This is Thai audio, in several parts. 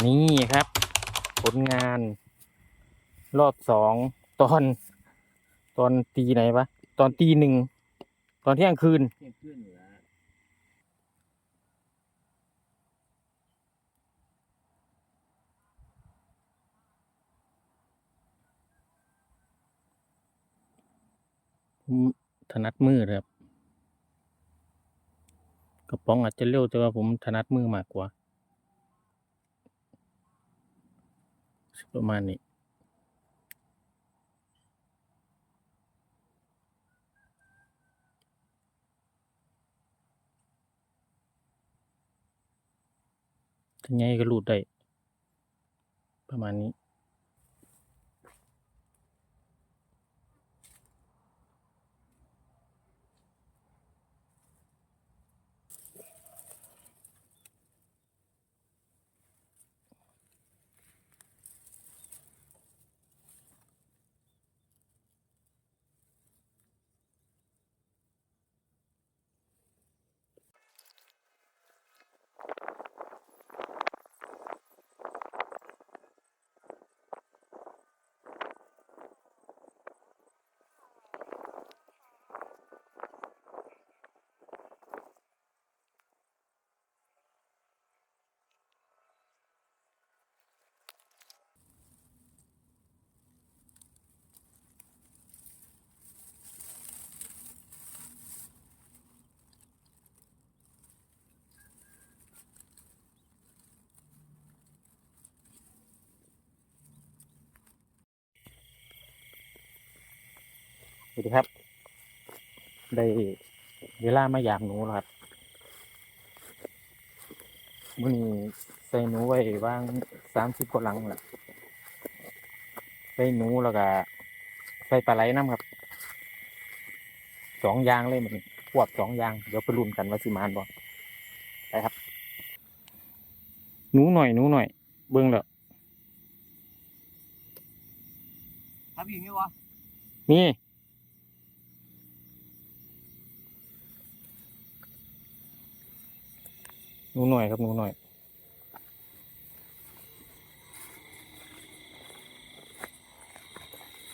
นี่ครับ ผลงาน รอบสองตอน ตอนตีไหนวะ ตอนตีหนึ่ง ตอนเที่ยงคืนเที่ยงคืนอยู่แล้วผมถนัดมือเลยครับ กระป๋องอาจจะเร็วแต่ว่าผมถนัดมือมากกว่า ประมาณนี้ถ้งไงก็รูดได้ ประมาณนี้ วัสดีครับ ได้เวลามายามหนูแล้วครับมื่อนี้ใส่หนูไว้วางสามสิบกว่าหลังแหละใส่หนูแล้วก็ใส่ปลาไหลน้ำครับสองอยางเลยมันควบสองอยาง เดี๋ยวไปลุ้นกันว่าสิมานบ่ไปครับ หนูหน่อยหนูหน่อย เบิ่งแล้วครับอยู่นี่วะนี่ หนูหน่อยครับหนูหน่อย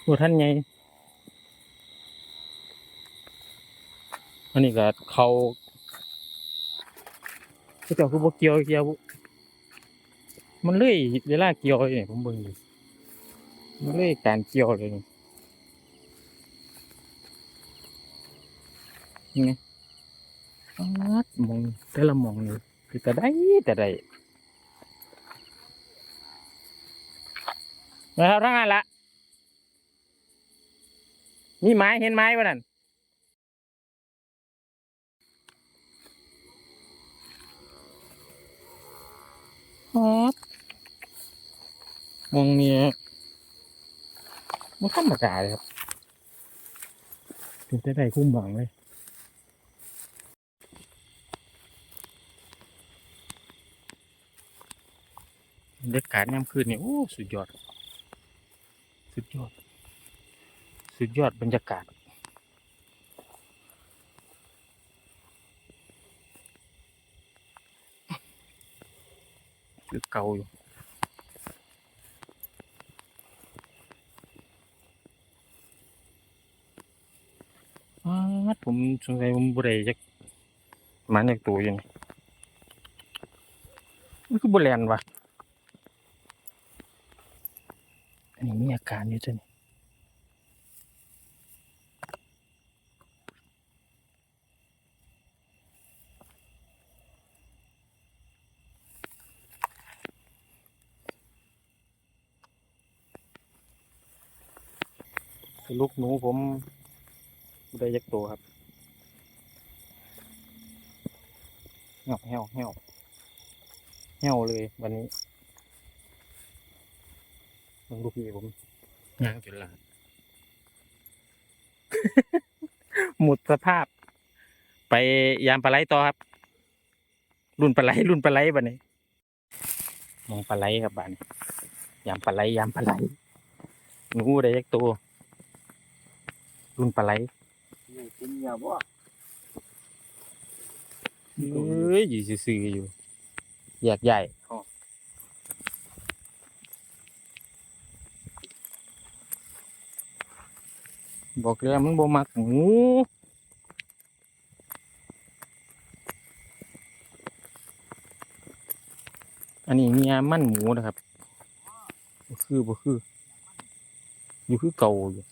โอ้ท่านไงอันนี้ก็เขาเจ้าคือบ่เกี่ยวเกี่ยวมันเลื่อยเวลาเกี่ยวเนี่ยผมเบิ่งอยู่มันเลยการเกี่ยวเลยนี่ยังไงอ๊าดมองแต่ละมองนี่ คือแต่ได้แต่ได้นะครับทั้งนั้นละมีไม้เห็นไม้ป่ะนั่นครับมองเนี่ยมันธรรมดาเลยครับเป็นแต่ได้คุ้มหวังเลย บรรยากาศยามคืนนี่โอ้สุดยอด สุดยอด สุดยอดบรรยากาศคือเก่าอยู่อ้าวผมสงสัยผมบุได้จักหมาจากตัวอยู่นี่มันคือบุแลนวะ อันนี้มีอาการอยู่จ้ะนี่ลูกหนูผมได้จักตัวครับเหี่ยวเหี่ยวเหี่ยวเหี่ยวเลยวันนี้ ลองดูพี่ผมย่างจนลาดหมดสภาพ ไปยามปลาไหลต่อครับ รุ่นปลาไหลรุ่นปลาไหลบันนี้มองปลาไหลครับบ้านนี้ยามปลาไหลยามปลาไหลหนูได้ยักตัวรุ่นปลาไหลอยู่กินยาบ่เอ้ยอยู่ซื่อๆอยู่อยากใหญ่ บอกแล้วมันบ่มักหมูอันนี้เมียมันหมูนะครับบ่คือบ่คือ อยู่คือเก่าอยู่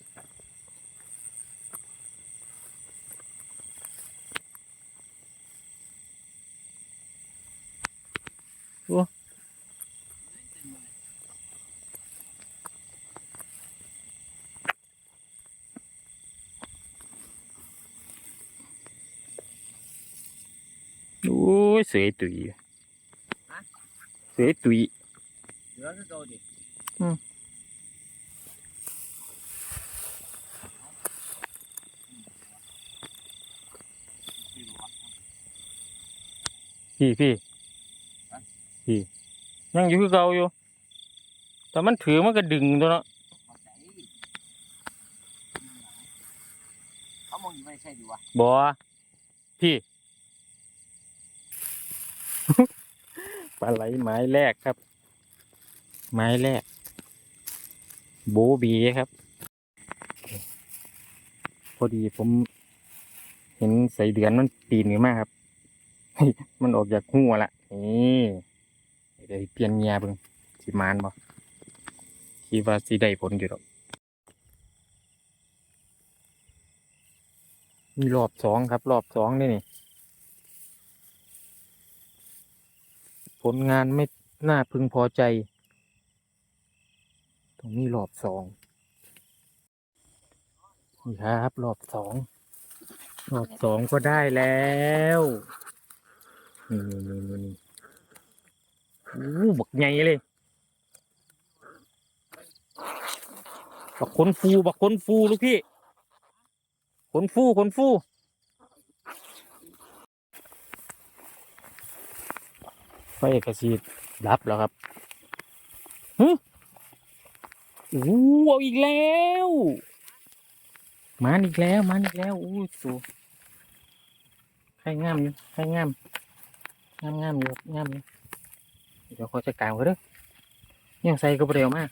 โอ้ยเสยตุยเสยตุยเหลือคือเก่าดิอืมพี่พี่พี่ยังอยู่คือเก่าอยู่ แต่มันถือมันก็ดึงตัวเนาะมาใส่เขามองอยู่ไม่ใช่ดีวะบอพี่ ปลาไหลไม้แรกครับ ไม้แรก โบบีครับ พอดีผม เห็นใส่เดือนมันปีนขึ้นมาครับ มันออกจากหัวละนี่เดี๋ยวเปลี่ยนเงียบิ่งสิมานบ่คิดว่าสิได้ผลอยู่หรอกมีรอบสองครับ รอบสองนี่นี่ ลงานไม่น่าพึงพอใจ ตรงนี้รอบสองนี่ครับรอบสองรอบสองก็ได้แล้วนี่นี่นี่นี่โอ้บักใหญ่เลยบักขนฟูบักขนฟูลูกพี่ขนฟูขนฟู ไฟกระสีดับแล้วครับฮึโอ้เอาอีกแล้วมานอีกแล้วมานอีกแล้วอู้สูใครงามอยู่ใครงามงามงามอยู่งามอยู่เดี๋ยวขอจัดการเขาเด้อยังใส่ก็บ่เร็วมาก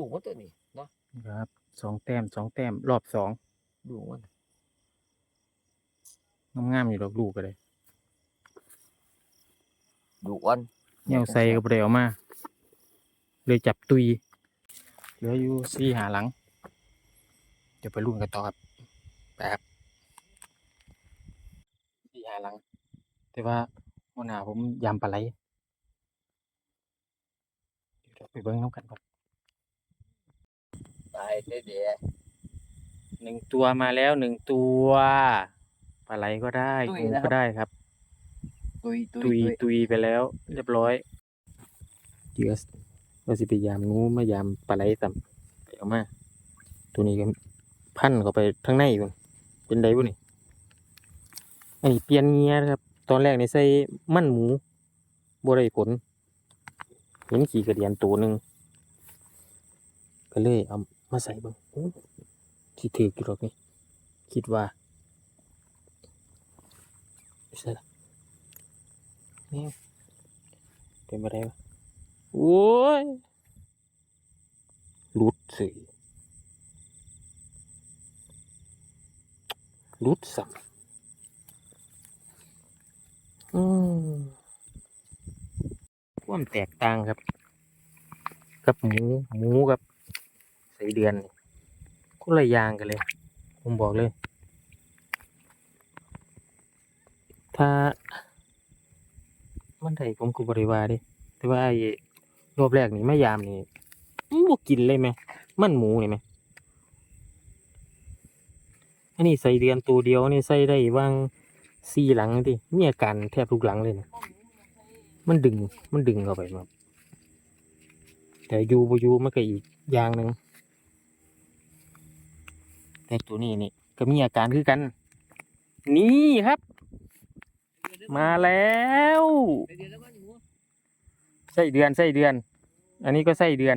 ลูกมันตัวนี้เนาะครับสองแต้มสองแต้มรอบสองลูกมันงามๆอยู่ดอกลูกก็เลยลูกวันเงี้ยวใส่ก็บ่ได้เออกมาเลยจับตุยเหลืออยู่สี่หาหลัง เดี๋ยวไปรุ่นกันต่อครับแป๊บสี่หาหลัง แต่ว่าวันหน้าผมยำปลาไหลเดี๋ยวไปเบิ้งน้ำกันก่อน ตายเด็ดหนึ่งตัวมาแล้วหนึ่งตัวปลาไหลก็ได้งูก็ได้ครับ ตุยตุตุยยตุยไปแล้ว เรียบร้อยเดี๋ยวว่าสิไปยามงูมายามปลาไหลต่ำไปเอามาตัวนี้ก็พันเข้าไปข้างในอยู่เป็นไดบุนี่อันนี้เปลี่ยนเงียนะครับ ตอนแรกนี่ใส่มันหมูบ่ได้ผลเห็นขี่กระเดียนตัวหนึ่งก็เลยเอา มาใส่บ้างโอ้ที่ถือกี่ดอกนี่คิดว่าไม่ใช่ละนี่เป็นไปได้ปะโอ้ยหลุดสิหลุดสัมอืมความแตกต่างครับ กับหมู หมูกับ ส่เดือนคนละอย่างกันเลย ผมบอกเลย ถ้า มันได้ผมก็บริวาเดิแต่ว่าไอ้รอบแรกนี่ไม่ยามนี่บ่กินเลยไหมมันหมูนี่ไหมอันนี้ใส่เดือนตัวเดียวนี่ใส่ได้วางสี่หลังดิมีอาการแทบทุกหลังเลยนะมันดึงมันดึงเข้าไปมาแต่อยูบอยูมันก็อีกอย่างหนึ่ง แต่ตัวนี้นี่ก็มีอาการคือกัน นี่ครับ มาแล้วไส้เดือนไส้เดือน อันนี้ก็ไส้เดือน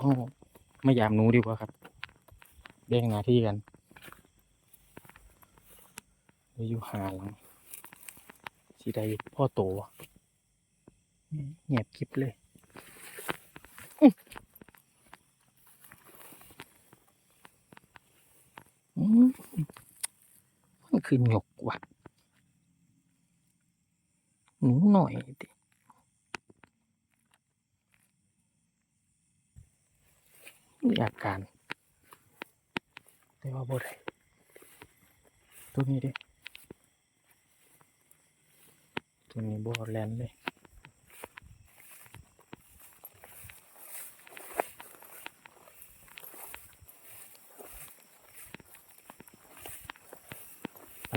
ห้องไม่ยามหนูดีกว่าครับแบ่งหน้าที่กันอยู่หาหลังสีใดพ่อโตเงียบคลิปเลยอื้ออืม ขึ้นคือหยกว่ะหนูหน่อยดิมีอาการแต่ว่าบ่ได้ตัวนี้ดิตัวนี้บ่แลนเลย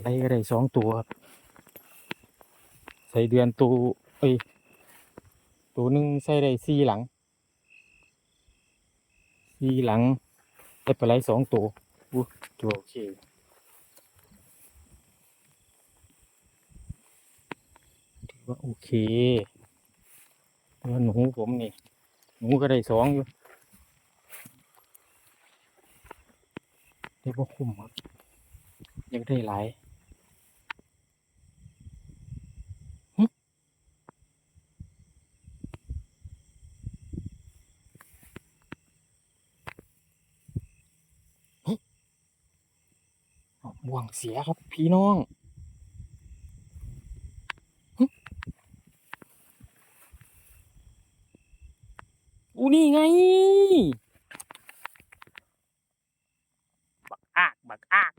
อะไรก็ได้สองตัวครับ ใส่เดือนตัวเอ้ยตัวหนึ่งใส่ได้สี่หลังสี่หลังได้ปลาไหลสองตัวอู้ตัวโอเคถือว่าโอเคแล้วหนูผมนี่ หนูก็ได้สองอยู่ได้พวกคุ้มครับยังได้หลาย บ่วงเสียครับพี่น้องอูนี่ไง บักอากบักอาก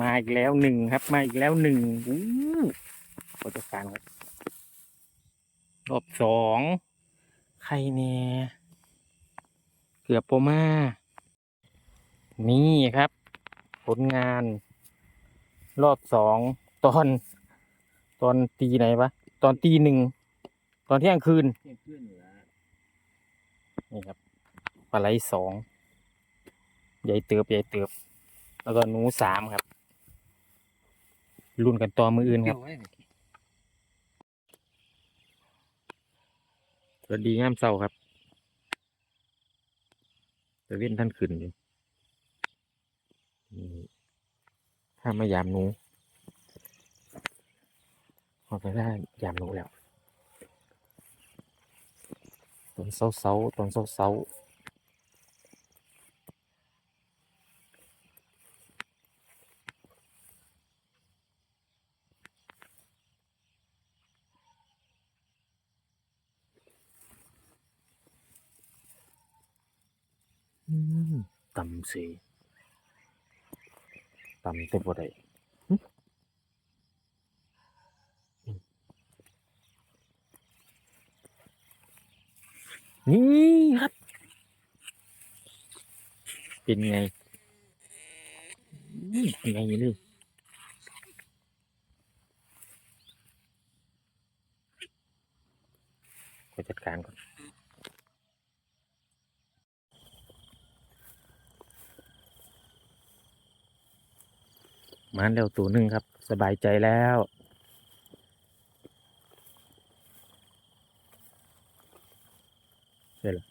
มาอีกแล้วหนึ่งครับ มาอีกแล้วหนึ่งอู้ประสบการณ์ครับรอบสองใครแน่เกือบโปมา นี่ครับ ผลงาน รอบสองตอน ตอนตีไหนวะตอนตีหนึ่งตอนเที่ยงคืนนี่ครับปลาไหลสองใหญ่เติบใหญ่เติบ แล้วก็หนูสามครับรุ่นกันต่อมืออื่นครับสวัสดีงามเศร้าครับแต่เว้นท่านขึ้นอยู่ ถ้ามายามหนูพอไปได้ยามหนูแล้วตอนเสาเสาตอนเสาเสาๆอืม ต่ำสีต่ำเต็มบ่ได้หึอืมนี่ครับ เป็นไงอืมเป็นไงเลยขอจัดการก่อน มาแล้วตัวหนึ่งครับ สบายใจแล้วเสร็จแล้ว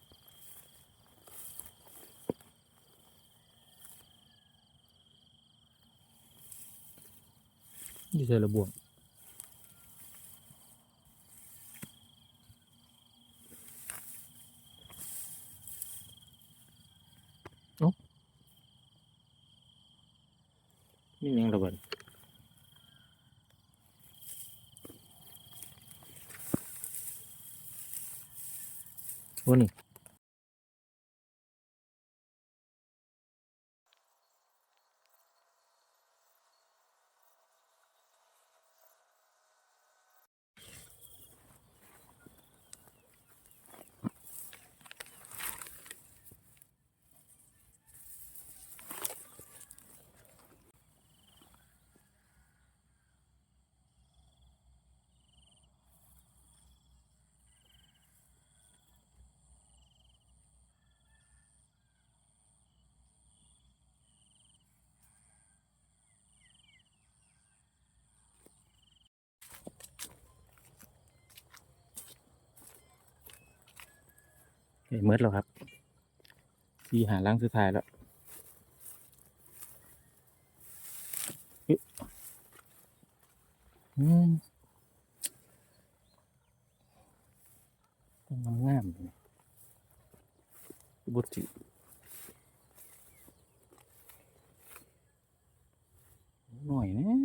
นี่ใช่ระบวง นี่ยังระเบิดโอ้นี่ เมิดแล้วครับที่หาล้างสุดท้ายแล้วอึ๊ะอืมต้องงามเลยบุตรหน่อยนะ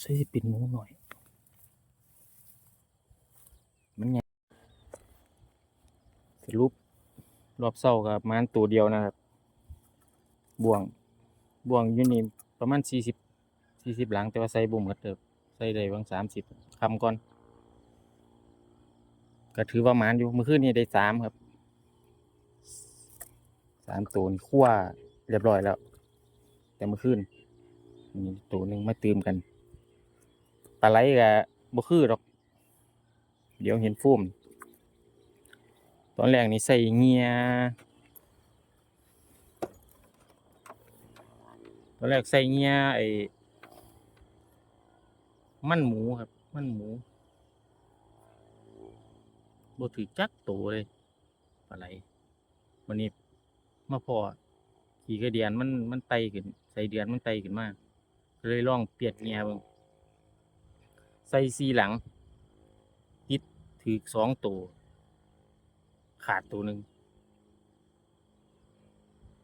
ใส่สิเป็นหมูหน่อย มันไง สรุปรอบเศร้ากับมันตัวเดียวนะครับ บ่วง บ่วงอยู่นี่ประมาณสี่สิบสี่สิบหลังแต่ว่าใส่บ่หมดเติบใส่ได้บางสามสิบคำก่อน ก็ถือว่ามานอยู่เมื่อคืนนี้ได้สามครับสามตัวนี่คั่วเรียบร้อยแล้ว แต่เมื่อคืนมีตัวหนึ่งมาตืมกันปลาไหลกับบ่คือหรอก เดี๋ยวเห็นฟูม ตอนแรกนี่ใส่เงียตอนแรกใส่เงียไอ้มันหมูครับ มันหมูบถือจักโตเลยปลาไหลวันนี้มาพอขี่กระเดียนมันมันไตขึ้น ใส่เดือนมันไตขึ้นมากเลยลองเปลี่ยนเงียเบิ่งใส่ซีหลังติดถือสองตัว ขาดตัวหนึ่ง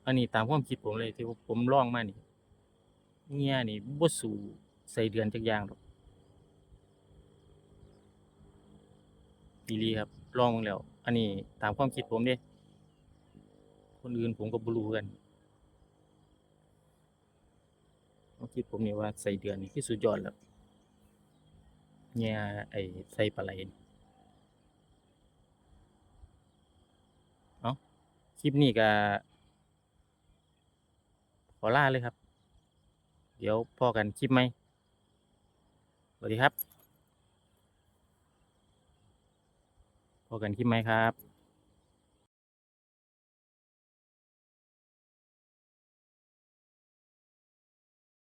อันนี้ตามความคิดผมเลยที่ผมลองมานี่เงี้ยนี่บ่สู่ใส่เดือนจักอย่างหรอกอีลีครับลองแล้ว อันนี้ตามความคิดผมเด้คนอื่นผมก็บ่รู้กันความคิดผมนี่ว่าใส่เดือนนี่คือสุดยอดแล้วเงียไอ้ใส่ปลาไหลนี่เอ้า คลิปนี้ก็ขอลาเลยครับ เดี๋ยวพอกันคลิปไหมสวัสดีครับพอกันคลิปไหมครับ